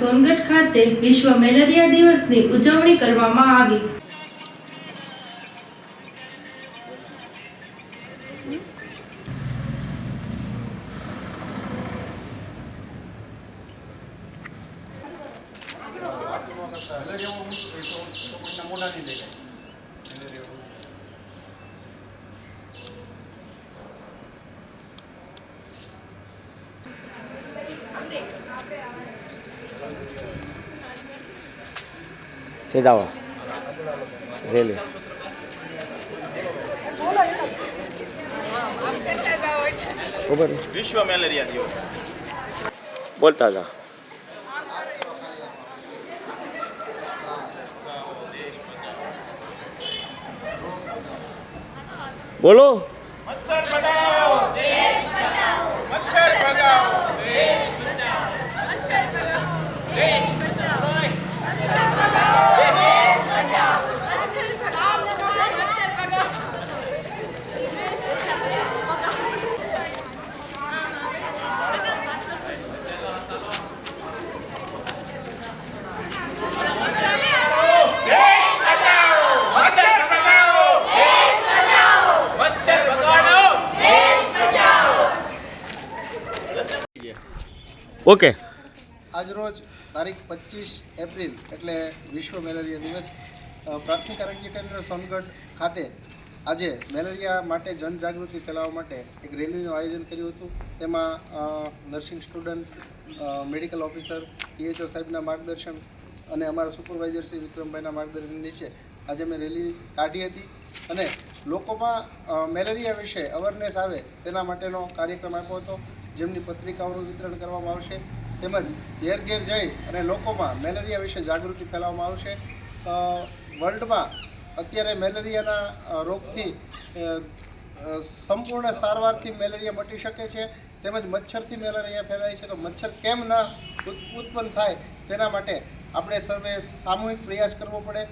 સોનગઢ ખાતે વિશ્વ મેલેરિયા દિવસની ઉજવણી કરવામાં આવી. સીધા આવો રેલી વિશ્વ મેલેરિયા દિવસ બોલતા હતા બોલો. મચ્છર ભગાવો. દેશ બચાવો મચ્છર ભગાવો દેશ મચ્છર ભગાવો મચ્છર ભગાડો ઓકે. આજરોજ તારીખ પચીસ એપ્રિલ એટલે વિશ્વ મેલેરિયા દિવસ પ્રાથમિક આરોગ્ય કેન્દ્ર સોનગઢ ખાતે આજે મેલેરિયા માટે જનજાગૃતિ ફેલાવવા માટે એક રેલીનું આયોજન કર્યું હતું. તેમાં nursing student medical officer THO સાહેબના માર્ગદર્શન અને અમારા સુપરવાઇઝર શ્રી વિક્રમભાઈના માર્ગદર્શન નીચે આજે મેં રેલી કાઢી હતી અને લોકોમાં મેલેરિયા વિશે અવેરનેસ આવે તેના માટેનો કાર્યક્રમ આપ્યો હતો. જેમની પત્રિકાઓનું વિતરણ કરવામાં આવશે, તેમજ ઘેર ઘેર જઈ અને લોકોમાં મેલેરિયા વિશે જાગૃતિ ફેલાવવામાં આવશે. વર્લ્ડમાં અત્યારે મેલેરિયાના રોગથી સંપૂર્ણ સારવારથી મેલેરિયા મટી શકે છે, તેમજ મચ્છરથી મેલેરિયા ફેલાય છે. તો મચ્છર કેમ ન ઉત- ઉત્પન્ન થાય તેના માટે આપણે સર્વે સામૂહિક પ્રયાસ કરવો પડે.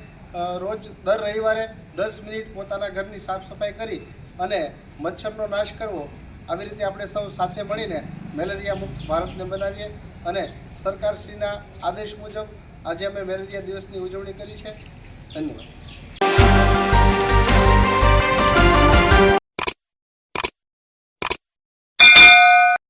રોજ દર રવિવારે દસ મિનિટ પોતાના ઘરની સાફ સફાઈ કરી અને મચ્છરનો નાશ કરવો આવી રીતે આપણે સૌ સાથે મળીને મેલેરિયા મુક્ત ભારતને બનાવીએ અને સરકારશ્રીના આદેશ મુજબ આજે અમે મેલેરિયા દિવસની ઉજવણી કરી છે. ધન્યવાદ.